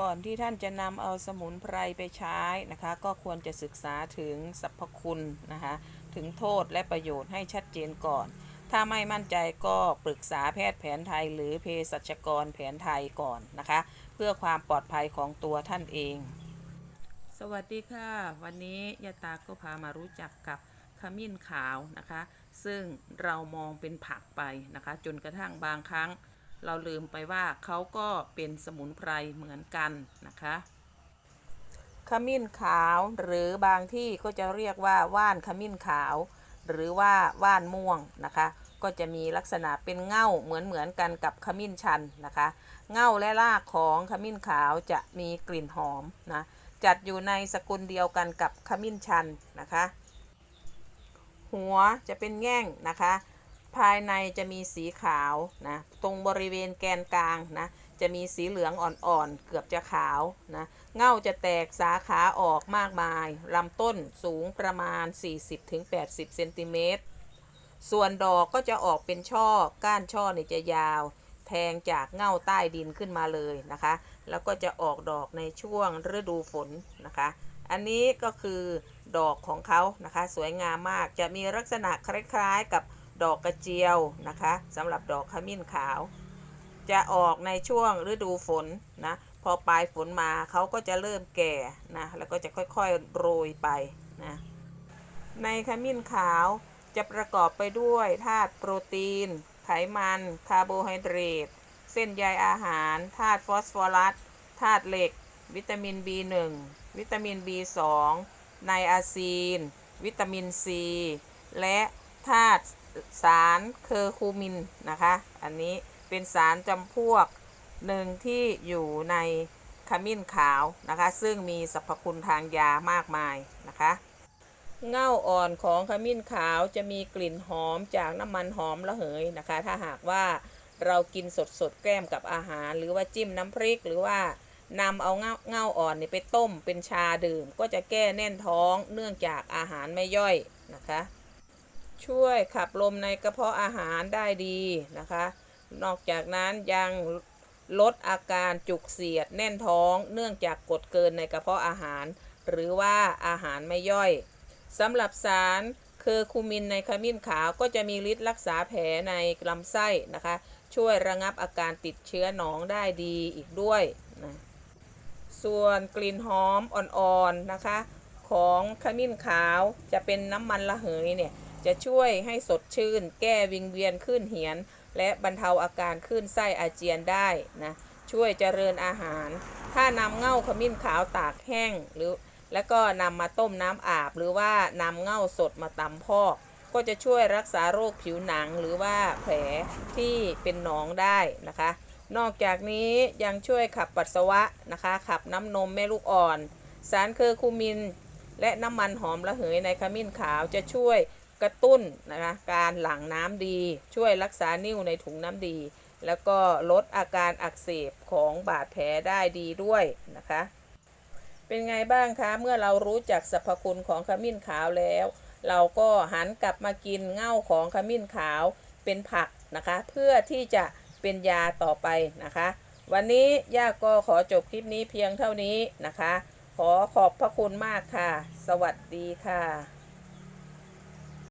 ก่อนที่ท่านจะนำเอาสมุนไพรไปใช้นะคะ ก็ควรจะศึกษาถึงสรรพคุณนะคะ ถึงโทษและประโยชน์ให้ชัดเจนก่อน ถ้าไม่มั่นใจก็ปรึกษาแพทย์แผนไทย หรือเภสัชกรแผนไทยก่อนนะคะ เพื่อความปลอดภัยของตัวท่านเอง สวัสดีค่ะ วันนี้ยาตาก็พามารู้จักกับขมิ้นขาวนะคะ ซึ่งเรามองเป็นผักไปนะคะ จนกระทั่งบางครั้ง เราลืมไปว่าเขาก็เป็นสมุนไพรเหมือนกันนะคะขมิ้นขาวหรือบางที่ก็จะเรียกว่าว่านขมิ้นขาว หรือว่าว่านม่วงนะคะ ก็จะมีลักษณะเป็นเง่าเหมือนเหมือนกันกับขมิ้นชันนะคะ เง่าและรากของขมิ้นขาวจะมีกลิ่นหอมนะจัดอยู่ในสกุลเดียวกันกับขมิ้นชันนะคะ หัวจะเป็นแง่งนะคะ ภายในจะมีสีขาวนะตรงบริเวณแกนกลางนะจะมีสีเหลืองอ่อนๆ เกือบจะขาวนะเง่าจะแตกสาขาออกมากมายลำต้นสูงประมาณ 40-80 เซนติเมตร ส่วนดอกก็จะออกเป็นช่อ ก้านช่อเนี่ยจะยาว แทงจากเง่าใต้ดินขึ้นมาเลยนะคะ แล้วก็จะออกดอกในช่วงฤดูฝนนะคะ อันนี้ก็คือดอกของเขานะคะ สวยงามมาก จะมีลักษณะคล้ายๆกับ ดอกกระเจียวนะคะสำหรับดอกขมิ้นขาว จะออกในช่วงฤดูฝนนะพอปลายฝนมาเขาก็จะเริ่มแก่นะแล้วก็จะค่อยๆโรยไปนะในขมิ้นขาวจะประกอบไปด้วยธาตุโปรตีน ไขมันคาร์โบไฮเดรตเส้นใยอาหารธาตุฟอสฟอรัสธาตุเหล็ก วิตามิน B1 วิตามิน B2 ไนอาซีน วิตามิน C และธาตุ สารเคอร์คูมินนะคะ อันนี้เป็นสารจำพวกหนึ่งที่อยู่ในขมิ้นขาวนะคะ ซึ่งมีสรรพคุณทางยามากมายนะคะเง่าอ่อนของขมิ้นขาวจะมีกลิ่นหอมจากน้ำมันหอมระเหยนะคะ ถ้าหากว่าเรากินสดๆแกล้มกับอาหาร หรือว่าจิ้มน้ำพริกหรือว่านำเอาเง่าเง่าอ่อนนี่ไปต้มเป็นชาดื่ม ก็จะแก้แน่นท้องเนื่องจากอาหารไม่ย่อยนะคะ ช่วยขับลมในกระเพาะอาหารได้ดีนะคะ นอกจากนั้นยังลดอาการจุกเสียดแน่นท้อง เนื่องจากกดเกินในกระเพาะอาหาร หรือว่าอาหารไม่ย่อยสำหรับสารเคอร์คูมินในขมิ้นขาวก็จะมีฤทธิ์รักษาแผลในลำไส้นะคะ ช่วยระงับอาการติดเชื้อหนองได้ดีอีกด้วยนะส่วนกลิ่นหอมอ่อนๆนะคะ ของขมิ้นขาวจะเป็นน้ำมันระเหยเนี่ย จะช่วยให้สดชื่น แก้วิงเวียนขึ้นเหียน และบรรเทาอาการขึ้นไส้อาเจียนได้นะช่วยเจริญอาหาร ถ้านำเง่าขมิ้นขาวตากแห้งหรือ แล้วก็นำมาต้มน้ำอาบ หรือว่านำเง่าสดมาตำพอก ก็จะช่วยรักษาโรคผิวหนังหรือว่าแผลที่เป็นหนองได้นะคะ นอกจากนี้ยังช่วยขับปัสสาวะนะคะ ขับน้ำนมแม่ลูกอ่อน สารเคอร์คูมิน และน้ำมันหอมระเหยในขมิ้นขาวจะช่วย กระตุ้นนะคะการหลั่งน้ำดี ช่วยรักษานิ่วในถุงน้ำดี แล้วก็ลดอาการอักเสบของบาดแผลได้ดีด้วยนะคะ เป็นไงบ้างคะเมื่อเรารู้จักสรรพคุณของขมิ้นขาวแล้ว เราก็หันกลับมากินเง่าของขมิ้นขาวเป็นผักนะคะ เพื่อที่จะเป็นยาต่อไปนะคะ วันนี้ย่าก็ขอจบคลิปนี้เพียงเท่านี้นะคะ ขอขอบพระคุณมากค่ะ สวัสดีค่ะ